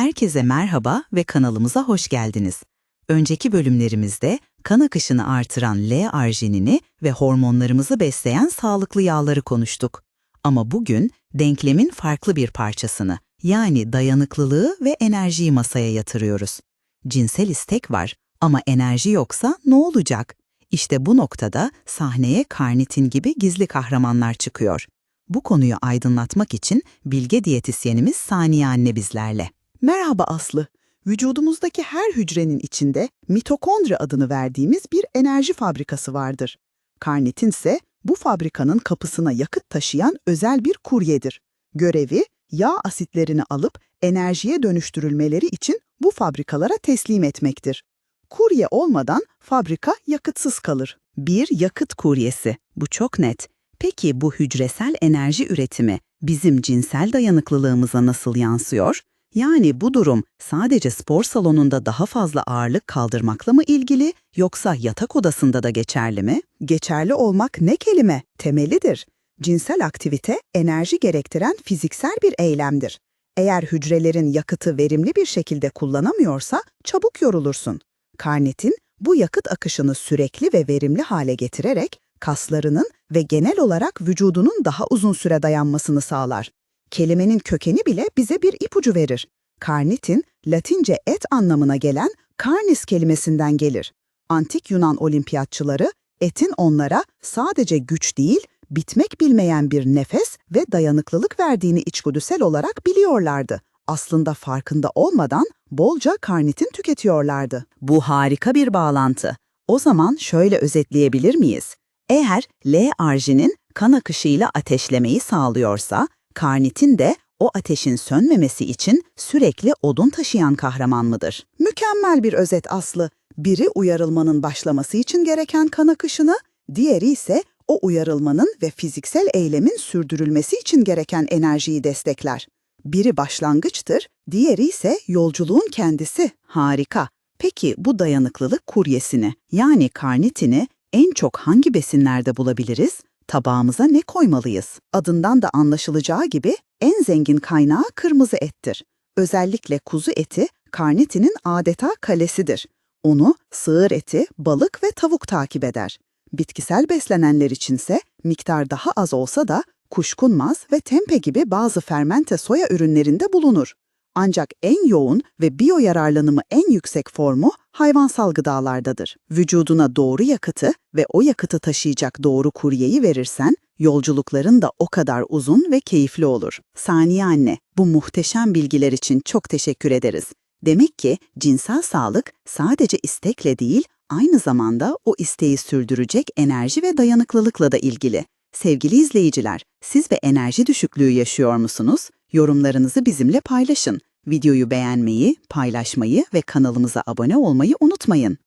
Herkese merhaba ve kanalımıza hoş geldiniz. Önceki bölümlerimizde kan akışını artıran L-arginini ve hormonlarımızı besleyen sağlıklı yağları konuştuk. Ama bugün denklemin farklı bir parçasını, yani dayanıklılığı ve enerjiyi masaya yatırıyoruz. Cinsel istek var ama enerji yoksa ne olacak? İşte bu noktada sahneye karnitin gibi gizli kahramanlar çıkıyor. Bu konuyu aydınlatmak için bilge diyetisyenimiz Saniye anne bizlerle. Merhaba Aslı. Vücudumuzdaki her hücrenin içinde mitokondri adını verdiğimiz bir enerji fabrikası vardır. Karnitin ise bu fabrikanın kapısına yakıt taşıyan özel bir kuryedir. Görevi, yağ asitlerini alıp enerjiye dönüştürülmeleri için bu fabrikalara teslim etmektir. Kurye olmadan fabrika yakıtsız kalır. Bir yakıt kuryesi. Bu çok net. Peki bu hücresel enerji üretimi bizim cinsel dayanıklılığımıza nasıl yansıyor? Yani bu durum sadece spor salonunda daha fazla ağırlık kaldırmakla mı ilgili yoksa yatak odasında da geçerli mi? Geçerli olmak ne kelime? Temelidir. Cinsel aktivite enerji gerektiren fiziksel bir eylemdir. Eğer hücrelerin yakıtı verimli bir şekilde kullanamıyorsa çabuk yorulursun. Karnitin bu yakıt akışını sürekli ve verimli hale getirerek kaslarının ve genel olarak vücudunun daha uzun süre dayanmasını sağlar. Kelimenin kökeni bile bize bir ipucu verir. Karnitin, Latince et anlamına gelen karnis kelimesinden gelir. Antik Yunan olimpiyatçıları etin onlara sadece güç değil, bitmek bilmeyen bir nefes ve dayanıklılık verdiğini içgüdüsel olarak biliyorlardı. Aslında farkında olmadan bolca karnitin tüketiyorlardı. Bu harika bir bağlantı. O zaman şöyle özetleyebilir miyiz? Eğer L-arginin kan akışıyla ateşlemeyi sağlıyorsa, karnitin de o ateşin sönmemesi için sürekli odun taşıyan kahraman mıdır? Mükemmel bir özet Aslı. Biri uyarılmanın başlaması için gereken kan akışını, diğeri ise o uyarılmanın ve fiziksel eylemin sürdürülmesi için gereken enerjiyi destekler. Biri başlangıçtır, diğeri ise yolculuğun kendisi. Harika. Peki bu dayanıklılık kuryesini yani karnitini en çok hangi besinlerde bulabiliriz? Tabağımıza ne koymalıyız? Adından da anlaşılacağı gibi en zengin kaynağı kırmızı ettir. Özellikle kuzu eti karnitinin adeta kalesidir. Onu sığır eti, balık ve tavuk takip eder. Bitkisel beslenenler içinse miktar daha az olsa da kuşkunmaz ve tempe gibi bazı fermente soya ürünlerinde bulunur. Ancak en yoğun ve biyo yararlanımı en yüksek formu hayvansal gıdalardadır. Vücuduna doğru yakıtı ve o yakıtı taşıyacak doğru kuryeyi verirsen, yolculukların da o kadar uzun ve keyifli olur. Saniye anne, bu muhteşem bilgiler için çok teşekkür ederiz. Demek ki cinsel sağlık sadece istekle değil, aynı zamanda o isteği sürdürecek enerji ve dayanıklılıkla da ilgili. Sevgili izleyiciler, siz ve enerji düşüklüğü yaşıyor musunuz? Yorumlarınızı bizimle paylaşın. Videoyu beğenmeyi, paylaşmayı ve kanalımıza abone olmayı unutmayın.